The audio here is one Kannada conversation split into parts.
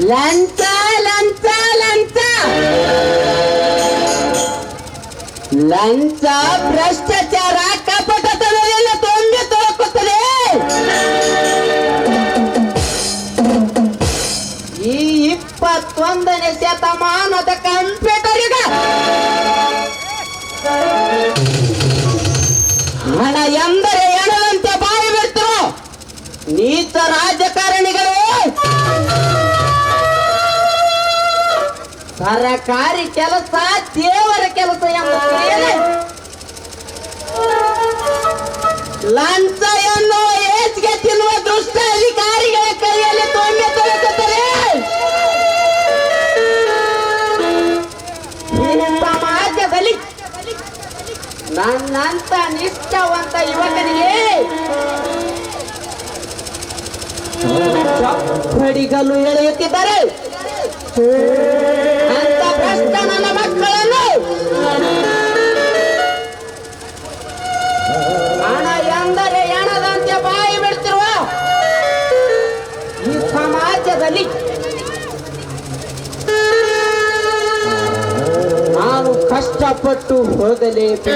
ಲಂಚ ಲಂಚ ಲಂಚ ಲಂಚ ಭ್ರಷ್ಟಾಚಾರ ಕಪಟತನದಿಂದ ತುಂಬಿ ತೊಳಕುತ್ತದೆ ಈ ಇಪ್ಪತ್ತೊಂದನೇ ಶತಮಾನದ ಕಂಪ್ಯೂಟರ್ ಯುಗ ಹಣ ಎಂದರೆ ಸರಕಾರಿ ಕೆಲಸ, ದೇವರ ಕೆಲಸ ಎಂಬ ಮೇಲೆ ಲಂಚ ಎನ್ನುವ ಏಜ್ಗೆ ತಿನ್ನುವ ದುಷ್ಟ ಅಧಿಕಾರಿಗಳ ಕೈಯಲ್ಲಿ ತೊಂದೆ ತೊಳಕುತ್ತದೆ ಈ ಸಮಾಜದಲ್ಲಿ ನನ್ನಂತ ನಿಷ್ಠವಂತ ಯುವಕನಿಗೆ ಚಪ್ಪಡಿಗಲ್ಲು ಎಳೆಯುತ್ತಿದ್ದಾರೆ ಅಂತ ಭ್ರಷ್ಟ ನನ್ನ ಮಕ್ಕಳನ್ನು ಹಣ ಎಂದರೆ ಹಣದಂತೆ ಬಾಯಿ ಬಿಡ್ತಿರುವ ಈ ಸಮಾಜದಲ್ಲಿ ನಾನು ಕಷ್ಟಪಟ್ಟು ಹೋಗಲೇಬೇಕು.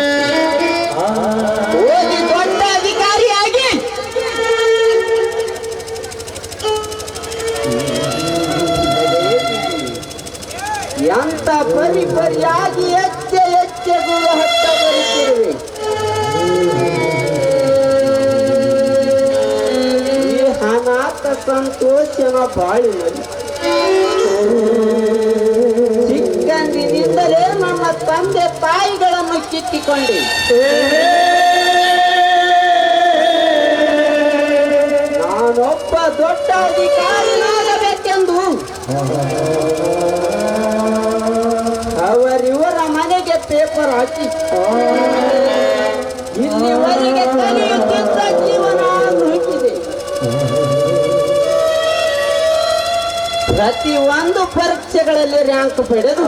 ಎಂತ ಪರಿ ಪರಿಯಾಗಿ ಹೆಚ್ಚೆ ಗುರು ಹತ್ತ ಬರುತ್ತಿರುವೆ ಈ ಅನಾಥ ಸಂತೋಷನ ಬಾಳಿನಲ್ಲಿ ಚಿಕ್ಕಂದಿನಿಂದಲೇ ನನ್ನ ತಂದೆ ತಾಯಿಗಳನ್ನು ಕಿತ್ತಿಕೊಂಡೆ. ನಾನೊಬ್ಬ ದೊಡ್ಡ ಅಧಿಕಾರಿಯಾಗಬೇಕೆಂದು. ಹಾಕಿ. ಇಲ್ಲಿವರೆಗೆ ಕಲಿಯುತ್ತಿದ್ದ ಜೀವನ ನುಗ್ಗಿದೆ ಪ್ರತಿ ಒಂದು ಪರೀಕ್ಷೆಗಳಲ್ಲಿ ರ್ಯಾಂಕ್ ಪಡೆದು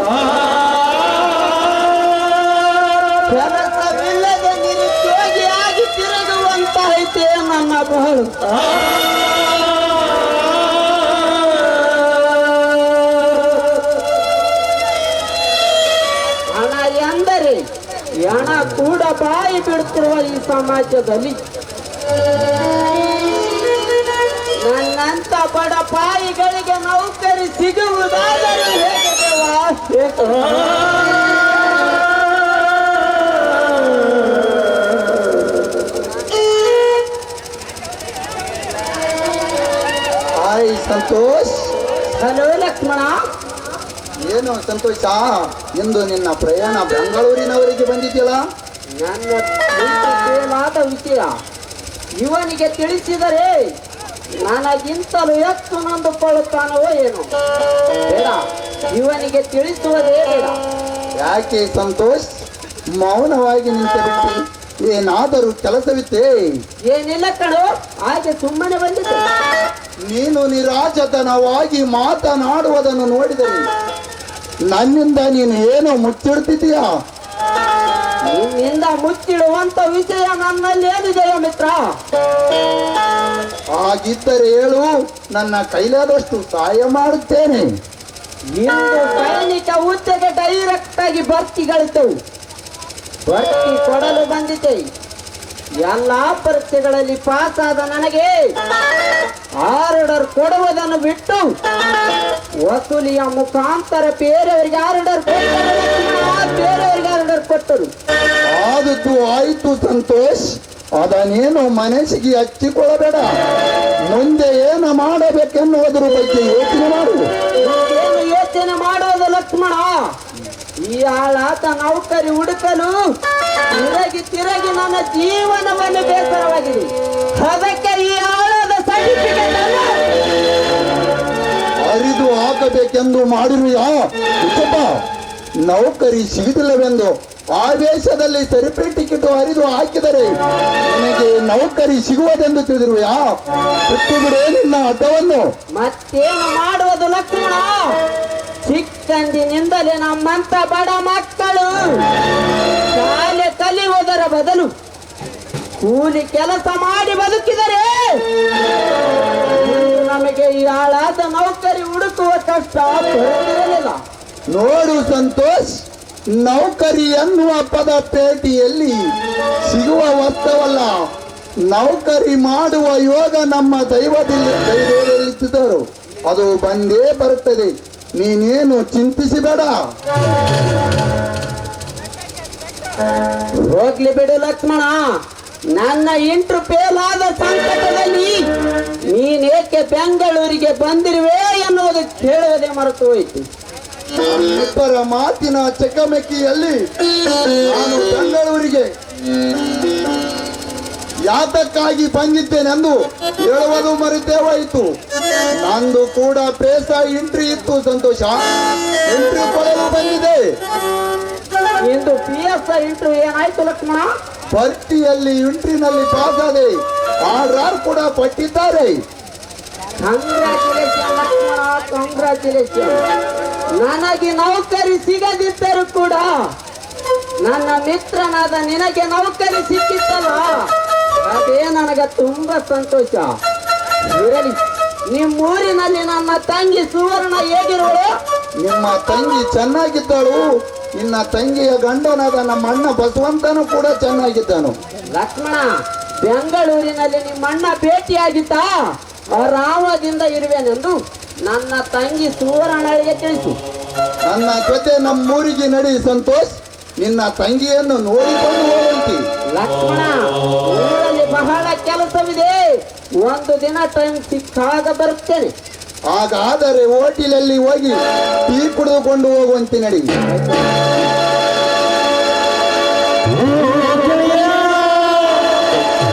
ಕೆಲಸವಿಲ್ಲದೆ ನಿರುದ್ಯೋಗಿಯಾಗಿ ತಿರುಗುವಂತಹೈತೆ ನನ್ನ ಬಹಳು ಎಂದರೆ ಹಣ ಕೂಡ ಬಾಯಿ ಬಿಡುತ್ತಿರುವ ಈ ಸಮಾಜದಲ್ಲಿ ನನ್ನಂತ ಬಡ ಪಾಯಿಗಳಿಗೆ ನೌಕರಿ ಸಿಗುವುದಾದರೂ? ಹಾಯ್ ಸಂತೋಷ್. ಹಲೋ ಲಕ್ಷ್ಮಣ. ಏನು ಸಂತೋಷ? ಇಂದು ನಿನ್ನ ಪ್ರಯಾಣ ಬೆಂಗಳೂರಿನವರಿಗೆ ಬಂದಿದ್ಯಲ್ಲ? ನನ್ನ ತಿಳಿಸಲಾದ ವಿಷಯ. ಇವನಿಗೆ ತಿಳಿಸಿದರೆ ನನಗಿಂತಲೂ ಹೆಚ್ಚು ನೊಂದುಕೊಳ್ಳುತ್ತಾನೋ ಏನು. ಬೇಡ ಇವನಿಗೆ ತಿಳಿಸುವುದೇ ಬೇಡ. ಯಾಕೆ ಸಂತೋಷ್? ಮೌನವಾಗಿ ನಿಂತು ಬಿಟ್ಟು ಏನಾದರೂ ಕೆಲಸವಿತ್ತೆ? ಏನಿಲ್ಲ ಕಣೋ ಹಾಗೆ ಸುಮ್ಮನೆ ಬಂದಿದ್ದೆ. ನೀನು ನಿರಾಜತನವಾಗಿ ಮಾತನಾಡುವುದನ್ನು ನೋಡಿದರೆ ನನ್ನಿಂದ ನೀನು ಏನು ಮುಚ್ಚಿಡ್ತಿದೀಯ ನಿನ್ನಿಂದ ಮುಚ್ಚಿಡುವಂತ ವಿಷಯ ನನ್ನಲ್ಲಿ ಏನಿದೆಯೋ ಮಿತ್ರ? ಹಾಗಿದ್ದರೆ ಹೇಳು ನನ್ನ ಕೈಲಾದಷ್ಟು ಸಹಾಯ ಮಾಡುತ್ತೇನೆ. ಇಂದು ಸೈನಿಕ ಹುದ್ದೆಗೆ ಡೈರೆಕ್ಟ್ ಆಗಿ ಭರ್ತಿಗಳಿದ್ದವು. ಭರ್ತಿ ಕೊಡಲು ಬಂದಿದ್ದೆ ಎಲ್ಲಾ ಪರೀಕ್ಷೆಗಳಲ್ಲಿ ಪಾಸ್ ಆದ ನನಗೆ ಆರ್ಡರ್ ಕೊಡುವುದನ್ನು ಬಿಟ್ಟು ವಸೂಲಿಯ ಮುಖಾಂತರ ಬೇರೆಯವರಿಗೆ ಆರ್ಡರ್ ಬೇರೆಯವರಿಗೆ ಆರ್ಡರ್ ಕೊಟ್ಟರು. ಆದದ್ದು ಆಯ್ತು ಸಂತೋಷ್. ಅದನ್ನೇನು ಮನಸ್ಸಿಗೆ ಹಚ್ಚಿಕೊಳ್ಳಬೇಡ. ಮುಂದೆ ಏನು ಮಾಡಬೇಕೆನ್ನುವುದರ ಬಗ್ಗೆ ಯೋಚನೆ ಮಾಡು. ಯೋಚನೆ ಲಕ್ಷ್ಮಣ ಈ ಆಳಾತ ನೌಕರಿ ಹುಡುಕಲು ತಿರಗಿ ತಿರಗಿ ನನ್ನ ಜೀವನವನ್ನು ಬೇಸರವಾಗಿದೆ ಅದಕ್ಕೆ ಈ ಆಳದ ಸರ್ಟಿಫಿಕೇಟ್ ಅರಿದು ಹಾಕಬೇಕೆಂದು ಮಾಡಿರು ಹುಚ್ಚಪ್ಪ ನೌಕರಿ ಸಿಗುತ್ತಿಲ್ಲವೆಂದು ಆವೇಶದಲ್ಲಿ ಸರಿಪೆ ಟಿಕೆಟ್ ಹರಿದು ಹಾಕಿದರೆ ನಿನಗೆ ನೌಕರಿ ಸಿಗುವುದೆಂದು ತಿಳಿದಿರುವ ಬಿಟ್ಟು ಬಿಡೇ ನಿನ್ನ ಹಠವನ್ನು. ಮತ್ತೇನು ಮಾಡುವುದು ಲಕ್ಷ್ಮಣ? ಚಿಕ್ಕಂದಿನಿಂದಲೇ ನಮ್ಮಂತ ಬಡ ಮಕ್ಕಳು. ಶಾಲೆ ಕಲಿಯುವುದರ ಬದಲು ಕೂಲಿ ಕೆಲಸ ಮಾಡಿ ಬದುಕಿದರೆ ನಮಗೆ ಈ ಹಾಳಾದ ನೌಕರಿ ಹುಡುಕುವ ಕಷ್ಟ ನೋಡು ಸಂತೋಷ್, ನೌಕರಿ ಎನ್ನುವ ಪದ ಪೇಟಿಯಲ್ಲಿ ಸಿಗುವ ವಸ್ತವಲ್ಲ ನೌಕರಿ ಮಾಡುವ ಯೋಗ ನಮ್ಮ ದೈವದಲ್ಲಿ ದೈವದಲ್ಲಿದ್ದರು ಅದು ಬಂದೇ ಬರುತ್ತದೆ. ನೀನೇನು ಚಿಂತಿಸಬೇಡ. ಹೋಗ್ಲಿ ಬಿಡು ಲಕ್ಷ್ಮಣ. ನನ್ನ ಇಂಟ್ರು ಪೇಲಾದ ಆದ ಸಂಕಟದಲ್ಲಿ ನೀನೇಕೆ ಬೆಂಗಳೂರಿಗೆ ಬಂದಿರುವೆ ಎನ್ನುವುದು ಕೇಳುವುದೇ ಮರೆತು ಹೋಯಿತು. ಇಬ್ಬರ ಮಾತಿನ ಚಕಮಕಿಯಲ್ಲಿ ನಾನು ಬೆಂಗಳೂರಿಗೆ ಯಾತಕ್ಕಾಗಿ ಬಂದಿದ್ದೇನೆಂದು ಹೇಳುವುದು ಮರೆತೇ ಹೋಯಿತು ನಂದು ಕೂಡ ಪೇಸ ಎಂಟ್ರಿ ಇತ್ತು ಸಂತೋಷ. ಎಂಟ್ರಿ ಕೊಡಲು ಬಂದಿದೆ. ಇಂದು ಪಿ ಎಸ್ ಇಂಟ್ರು ಏನಾಯ್ತು ಲಕ್ಷ್ಮಣ? ಪಟ್ಟಿಯಲ್ಲಿ ಎಂಟ್ರಿನಲ್ಲಿ ಪಾಸ್ ಆದೆ ಆರ್ಡರ್ ಕೂಡ ಪಟ್ಟಿದ್ದಾರೆ. ಲಕ್ಷ್ಮಣ ನನಗೆ ನೌಕರಿ ಸಿಗದಿದ್ದರೂ ಕೂಡ ನನ್ನ ಮಿತ್ರನಾದ ನಿನಗೆ ನೌಕರಿ ಸಿಕ್ಕಿತ್ತಲ್ಲ? ಅದೇ ನನಗೆ ತುಂಬಾ ಸಂತೋಷ. ಇರಲಿ ನಿಮ್ಮೂರಿನಲ್ಲಿ ನನ್ನ ತಂಗಿ ಸುವರ್ಣ ಹೇಗಿರೋಳು ನಿಮ್ಮ ತಂಗಿ ಚೆನ್ನಾಗಿದ್ದಳು. ನಿನ್ನ ತಂಗಿಯ ಗಂಡನಾದ ನಮ್ಮ ಅಣ್ಣ ಬಸವಂತನು ಕೂಡ ಚೆನ್ನಾಗಿದ್ದನು. ಲಕ್ಷ್ಮಣ ಬೆಂಗಳೂರಿನಲ್ಲಿ ನಿಮ್ಮ ಅಣ್ಣ ಭೇಟಿಯಾಗಿತ್ತಾ ಆರಾಮದಿಂದ ಇರುವೆನೆಂದು ನನ್ನ ತಂಗಿ ಸುವರ್ಣಳಿಗೆ ತಿಳಿಸು. ನನ್ನ ಜೊತೆ ನಮ್ಮೂರಿಗೆ ನಡಿ ಸಂತೋಷ್. ನಿನ್ನ ತಂಗಿಯನ್ನು ನೋಡಿಕೊಂಡು ಹೋಗಂತಿ. ಲಕ್ಷ್ಮಣ ಬಹಳ ಕೆಲಸವಿದೆ. ಒಂದು ದಿನ ಟೈಮ್ ಸಿಕ್ಕಾಗ ಬರುತ್ತೇನೆ. ಹಾಗಾದರೆ ಹೋಟೆಲಲ್ಲಿ ಹೋಗಿ ಟೀ ಕುಡಿದುಕೊಂಡು ಹೋಗುವಂತೆ ನಡಿ.